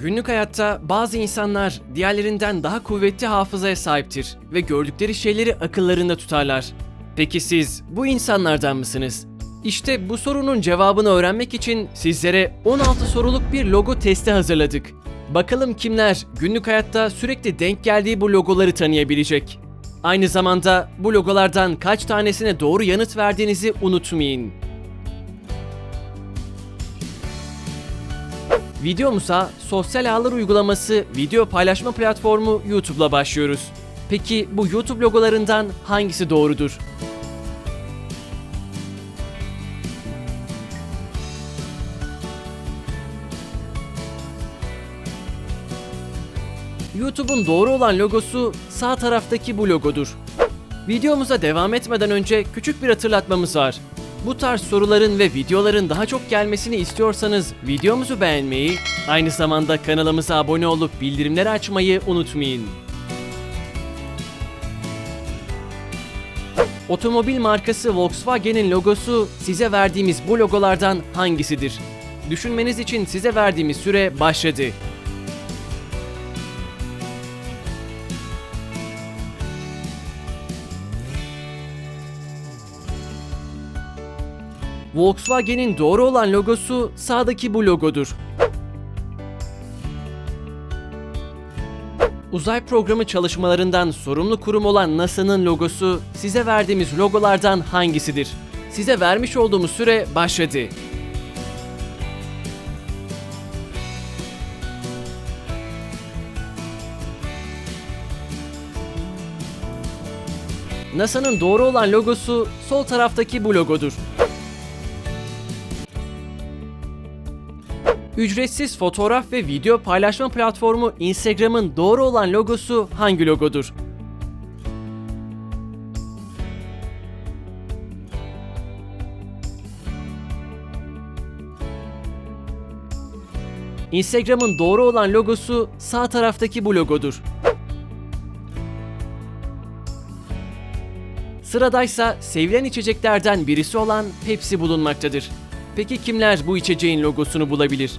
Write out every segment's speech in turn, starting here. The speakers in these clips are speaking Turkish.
Günlük hayatta bazı insanlar diğerlerinden daha kuvvetli hafızaya sahiptir ve gördükleri şeyleri akıllarında tutarlar. Peki siz bu insanlardan mısınız? İşte bu sorunun cevabını öğrenmek için sizlere 16 soruluk bir logo testi hazırladık. Bakalım kimler günlük hayatta sürekli denk geldiği bu logoları tanıyabilecek. Aynı zamanda bu logolardan kaç tanesine doğru yanıt verdiğinizi unutmayın. Videomuza sosyal ağlar uygulaması video paylaşma platformu YouTube'la başlıyoruz. Peki bu YouTube logolarından hangisi doğrudur? YouTube'un doğru olan logosu sağ taraftaki bu logodur. Videomuza devam etmeden önce küçük bir hatırlatmamız var. Bu tarz soruların ve videoların daha çok gelmesini istiyorsanız videomuzu beğenmeyi, aynı zamanda kanalımıza abone olup bildirimleri açmayı unutmayın. Otomobil markası Volkswagen'in logosu size verdiğimiz bu logolardan hangisidir? Düşünmeniz için size verdiğimiz süre başladı. Volkswagen'in doğru olan logosu sağdaki bu logodur. Uzay programı çalışmalarından sorumlu kurum olan NASA'nın logosu size verdiğimiz logolardan hangisidir? Size vermiş olduğumuz süre başladı. NASA'nın doğru olan logosu sol taraftaki bu logodur. Ücretsiz fotoğraf ve video paylaşma platformu Instagram'ın doğru olan logosu hangi logodur? Instagram'ın doğru olan logosu sağ taraftaki bu logodur. Sıradaysa sevilen içeceklerden birisi olan Pepsi bulunmaktadır. Peki kimler bu içeceğin logosunu bulabilir?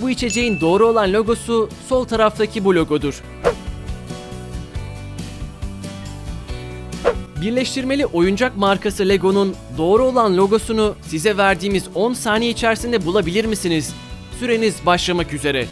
Bu içeceğin doğru olan logosu sol taraftaki bu logodur. Birleştirmeli oyuncak markası Lego'nun doğru olan logosunu size verdiğimiz 10 saniye içerisinde bulabilir misiniz? Süreniz başlamak üzere.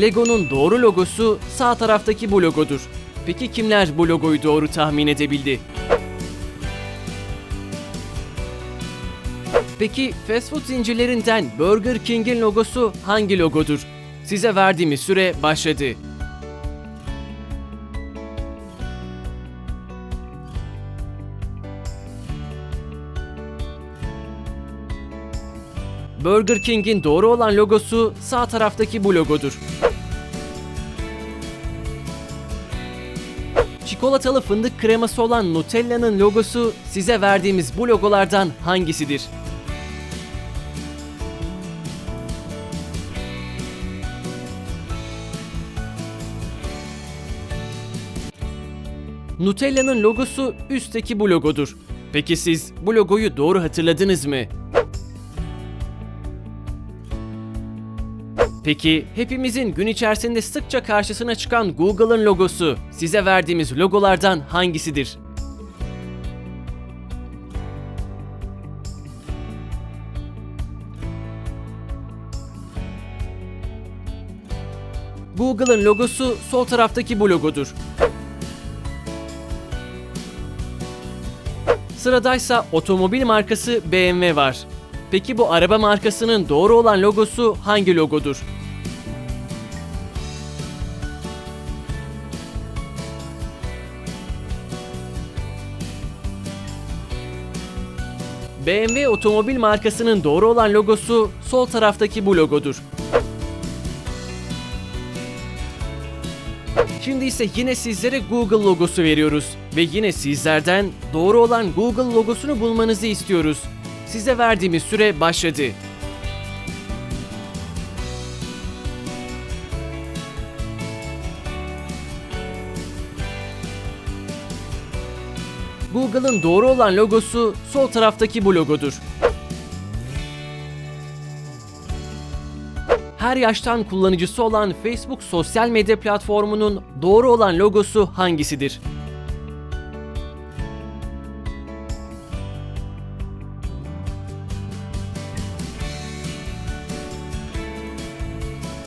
Lego'nun doğru logosu sağ taraftaki bu logodur. Peki kimler bu logoyu doğru tahmin edebildi? Peki fast food zincirlerinden Burger King'in logosu hangi logodur? Size verdiğimiz süre başladı. Burger King'in doğru olan logosu sağ taraftaki bu logodur. Çikolatalı fındık kreması olan Nutella'nın logosu size verdiğimiz bu logolardan hangisidir? Nutella'nın logosu üstteki bu logodur. Peki siz bu logoyu doğru hatırladınız mı? Peki hepimizin gün içerisinde sıkça karşısına çıkan Google'ın logosu size verdiğimiz logolardan hangisidir? Google'ın logosu sol taraftaki bu logodur. Sıradaysa otomobil markası BMW var. Peki bu araba markasının doğru olan logosu hangi logodur? BMW otomobil markasının doğru olan logosu sol taraftaki bu logodur. Şimdi ise yine sizlere Google logosu veriyoruz ve yine sizlerden doğru olan Google logosunu bulmanızı istiyoruz. Size verdiğimiz süre başladı. Google'ın doğru olan logosu sol taraftaki bu logodur. Her yaştan kullanıcısı olan Facebook sosyal medya platformunun doğru olan logosu hangisidir?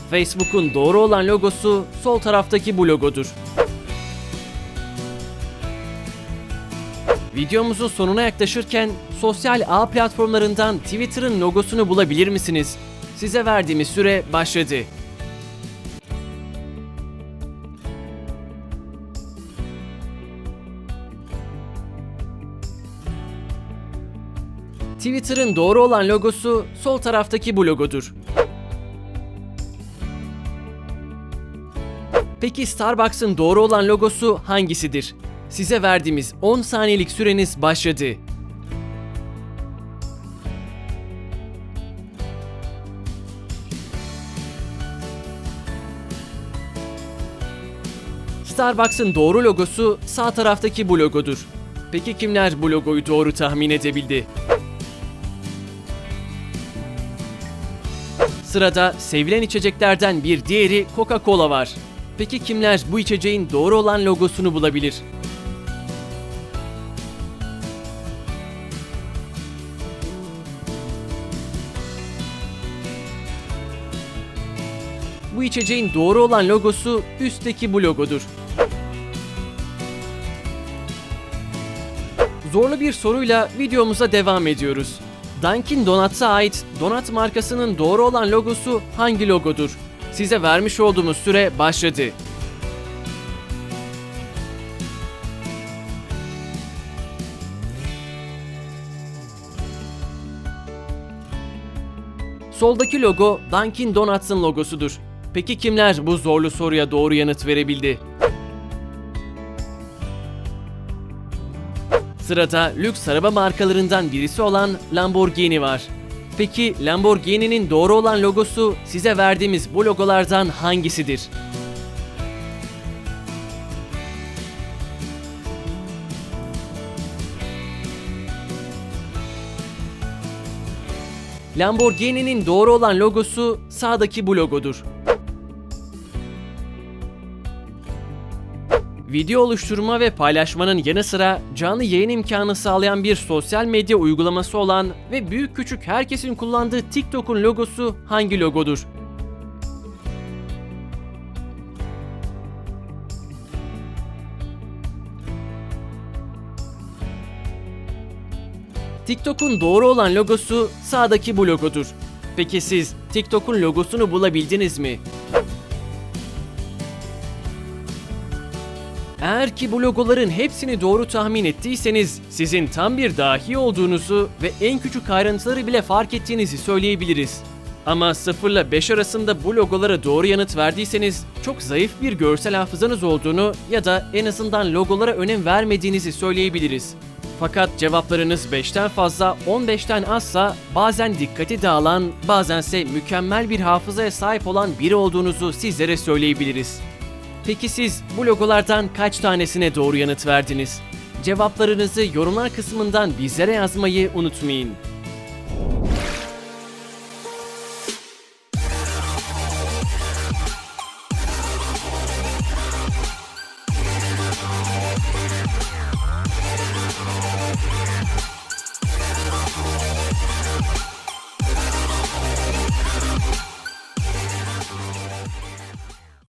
Facebook'un doğru olan logosu sol taraftaki bu logodur. Videomuzun sonuna yaklaşırken sosyal ağ platformlarından Twitter'ın logosunu bulabilir misiniz? Size verdiğimiz süre başladı. Twitter'ın doğru olan logosu sol taraftaki bu logodur. Peki Starbucks'ın doğru olan logosu hangisidir? Size verdiğimiz 10 saniyelik süreniz başladı. Starbucks'ın doğru logosu sağ taraftaki bu logodur. Peki kimler bu logoyu doğru tahmin edebildi? Sırada sevilen içeceklerden bir diğeri Coca-Cola var. Peki kimler bu içeceğin doğru olan logosunu bulabilir? Bu içeceğin doğru olan logosu üstteki bu logodur. Zorlu bir soruyla videomuza devam ediyoruz. Dunkin Donuts'a ait donat markasının doğru olan logosu hangi logodur? Size vermiş olduğumuz süre başladı. Soldaki logo Dunkin Donuts'ın logosudur. Peki kimler bu zorlu soruya doğru yanıt verebildi? Sırada lüks araba markalarından birisi olan Lamborghini var. Peki Lamborghini'nin doğru olan logosu size verdiğimiz bu logolardan hangisidir? Lamborghini'nin doğru olan logosu sağdaki bu logodur. Video oluşturma ve paylaşmanın yanı sıra canlı yayın imkanı sağlayan bir sosyal medya uygulaması olan ve büyük küçük herkesin kullandığı TikTok'un logosu hangi logodur? TikTok'un doğru olan logosu sağdaki bu logodur. Peki siz TikTok'un logosunu bulabildiniz mi? Eğer ki bu logoların hepsini doğru tahmin ettiyseniz sizin tam bir dahi olduğunuzu ve en küçük ayrıntıları bile fark ettiğinizi söyleyebiliriz. Ama 0 ile 5 arasında bu logolara doğru yanıt verdiyseniz çok zayıf bir görsel hafızanız olduğunu ya da en azından logolara önem vermediğinizi söyleyebiliriz. Fakat cevaplarınız 5'ten fazla, 15'ten azsa bazen dikkati dağılan, bazense mükemmel bir hafızaya sahip olan biri olduğunuzu sizlere söyleyebiliriz. Peki siz bu logolardan kaç tanesine doğru yanıt verdiniz? Cevaplarınızı yorumlar kısmından bizlere yazmayı unutmayın.